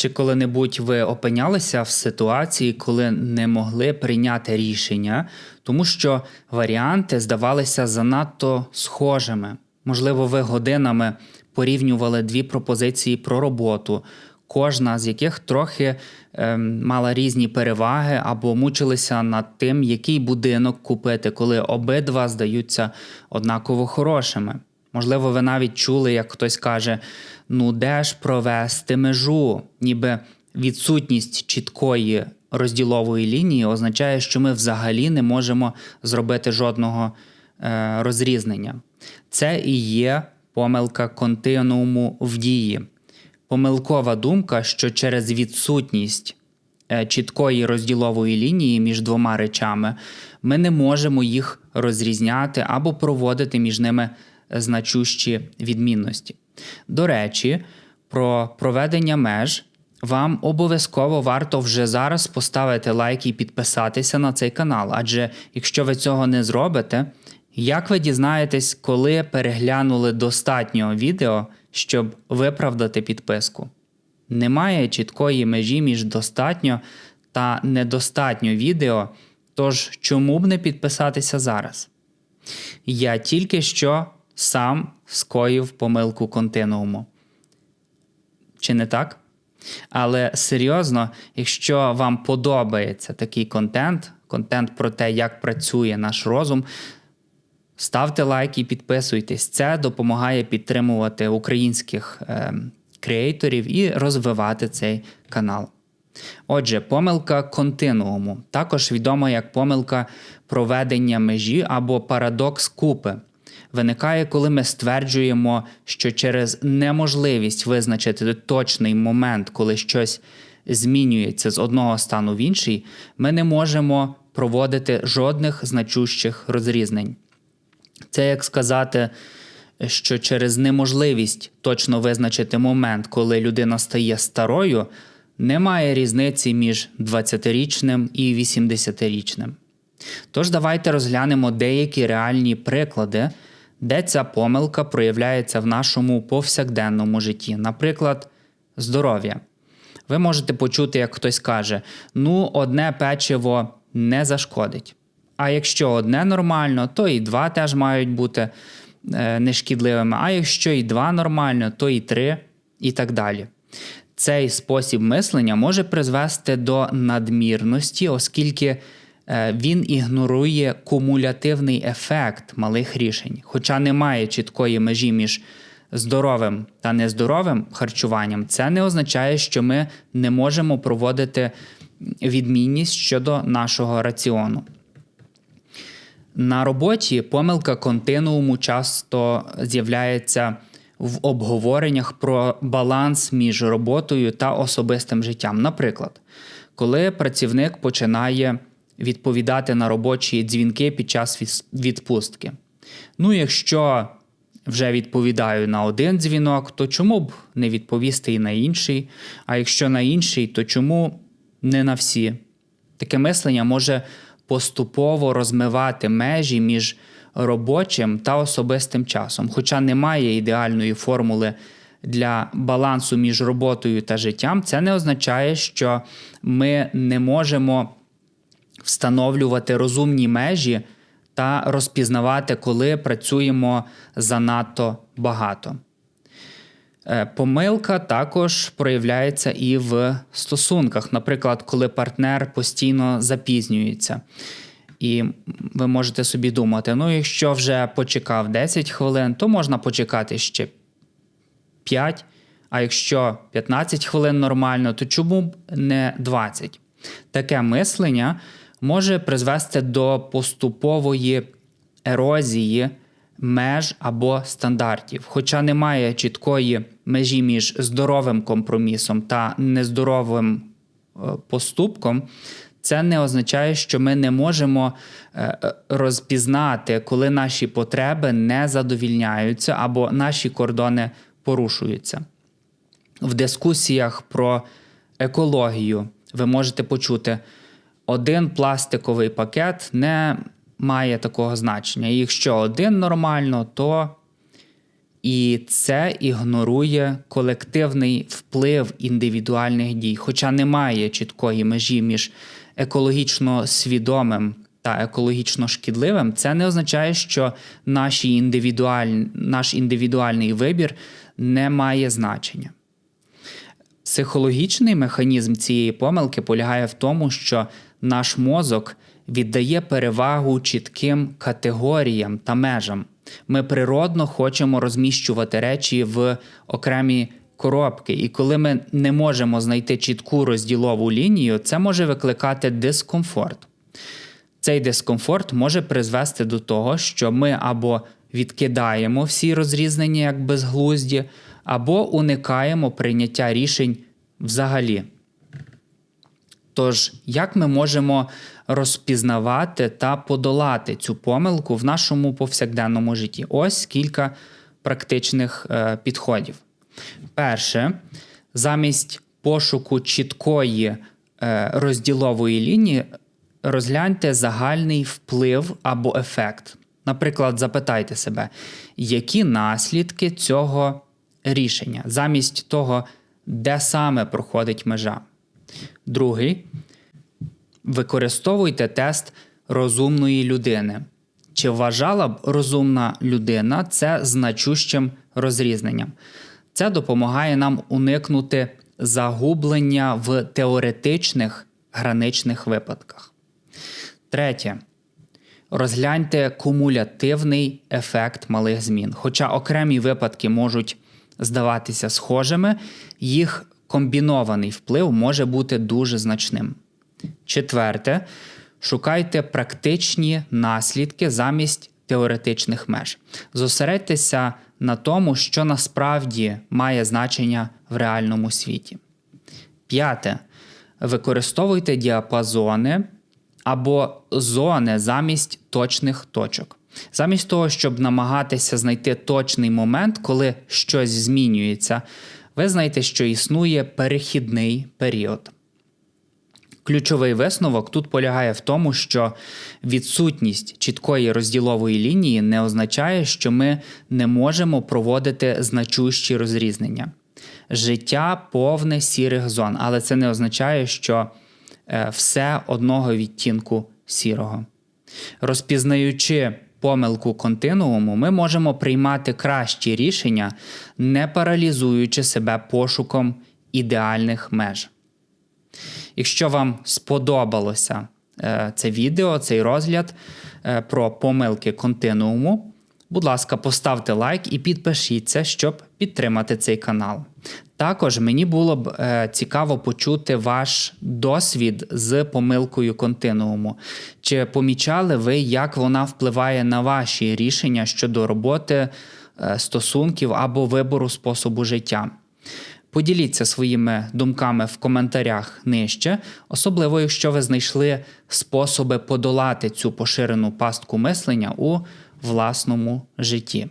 Чи коли-небудь ви опинялися в ситуації, коли не могли прийняти рішення, тому що варіанти здавалися занадто схожими? Можливо, ви годинами порівнювали дві пропозиції про роботу, кожна з яких трохи ем, мала різні переваги, або мучилися над тим, який будинок купити, коли обидва здаються однаково хорошими. Можливо, ви навіть чули, як хтось каже: ну де ж провести межу, ніби відсутність чіткої розділової лінії означає, що ми взагалі не можемо зробити жодного е, розрізнення. Це і є помилка континууму в дії. Помилкова думка, що через відсутність е, чіткої розділової лінії між двома речами ми не можемо їх розрізняти або проводити між ними значущі відмінності. До речі, про проведення меж вам обов'язково варто вже зараз поставити лайк і підписатися на цей канал, адже якщо ви цього не зробите, як ви дізнаєтесь, коли переглянули достатньо відео, щоб виправдати підписку? Немає чіткої межі між достатньо та недостатньо відео, тож чому б не підписатися зараз? Я тільки що сам скоїв помилку континууму. Чи не так? Але серйозно, якщо вам подобається такий контент, контент про те, як працює наш розум, ставте лайк і підписуйтесь. Це допомагає підтримувати українських е, креаторів і розвивати цей канал. Отже, помилка континууму, також відома як помилка проведення межі або парадокс купи виникає, коли ми стверджуємо, що через неможливість визначити точний момент, коли щось змінюється з одного стану в інший, ми не можемо проводити жодних значущих розрізнень. Це як сказати, що через неможливість точно визначити момент, коли людина стає старою, немає різниці між 20-річним і 80-річним. Тож давайте розглянемо деякі реальні приклади, де ця помилка проявляється в нашому повсякденному житті. Наприклад, здоров'я. Ви можете почути, як хтось каже: ну, одне печиво не зашкодить. А якщо одне нормально, то і два теж мають бути е, нешкідливими. А якщо і два нормально, то і три, і так далі. Цей спосіб мислення може призвести до надмірності, оскільки він ігнорує кумулятивний ефект малих рішень, хоча немає чіткої межі між здоровим та нездоровим харчуванням, це не означає, що ми не можемо проводити відмінність щодо нашого раціону. На роботі помилка континууму часто з'являється в обговореннях про баланс між роботою та особистим життям. Наприклад, коли працівник починає відповідати на робочі дзвінки під час відпустки. Ну, якщо вже відповідаю на один дзвінок, то чому б не відповісти і на інший? А якщо на інший, то чому не на всі? Таке мислення може поступово розмивати межі між робочим та особистим часом, хоча немає ідеальної формули. Для балансу між роботою та життям це не означає, що ми не можемо встановлювати розумні межі та розпізнавати, коли працюємо занадто багато. Е, помилка також проявляється і в стосунках, наприклад, коли партнер постійно запізнюється. І ви можете собі думати: ну, якщо вже почекав 10 хвилин, то можна почекати ще 5, а якщо 15 хвилин нормально, то чому б не 20? Таке мислення може призвести до поступової ерозії меж або стандартів, хоча немає чіткої межі між здоровим компромісом та нездоровим е, поступком. Це не означає, що ми не можемо е, е, розпізнати, коли наші потреби не задовільняються або наші кордони порушуються. В дискусіях про екологію ви можете почути, один пластиковий пакет не має такого значення. Якщо один нормально, то І це ігнорує колективний вплив індивідуальних дій, хоча немає чіткої межі між екологічно свідомим та екологічно шкідливим, це не означає, що наші індивідуаль... наш індивідуальний вибір не має значення. Психологічний механізм цієї помилки полягає в тому, що наш мозок віддає перевагу чітким категоріям та межам. Ми природно хочемо розміщувати речі в окремі коробки, і коли ми не можемо знайти чітку розділову лінію, це може викликати дискомфорт. Цей дискомфорт може призвести до того, що ми або відкидаємо всі розрізнення як безглузді, або уникаємо прийняття рішень взагалі. Тож, як ми можемо розпізнавати та подолати цю помилку в нашому повсякденному житті? Ось кілька практичних е, підходів. Перше, замість пошуку чіткої е, розділової лінії, розгляньте загальний вплив або ефект. Наприклад, запитайте себе, які наслідки цього рішення, замість того, де саме проходить межа. Другий використовуйте тест розумної людини. Чи вважала б розумна людина це значущим розрізненням? Це допомагає нам уникнути загублення в теоретичних граничних випадках. Третє. Розгляньте кумулятивний ефект малих змін. Хоча окремі випадки можуть здаватися схожими, їх комбінований вплив може бути дуже значним. Четверте, шукайте практичні наслідки замість теоретичних меж. Зосередьтеся на тому, що насправді має значення в реальному світі. П'яте. Використовуйте діапазони або зони замість точних точок. Замість того, щоб намагатися знайти точний момент, коли щось змінюється, ви знаєте, що існує перехідний період. Ключовий висновок тут полягає в тому, що відсутність чіткої розділової лінії не означає, що ми не можемо проводити значущі розрізнення. Життя повне сірих зон, але це не означає, що е, все одного відтінку сірого. Розпізнаючи помилку континууму, ми можемо приймати кращі рішення, не паралізуючи себе пошуком ідеальних меж. Якщо вам сподобалося е, це відео, цей розгляд е, про помилки континууму, будь ласка, поставте лайк і підпишіться, щоб підтримати цей канал. Також мені було б е, цікаво почути ваш досвід з помилкою континууму. Чи помічали ви, як вона впливає на ваші рішення щодо роботи, стосунків або вибору способу життя? Поділіться своїми думками в коментарях нижче, особливо, якщо ви знайшли способи подолати цю поширену пастку мислення у власному житті.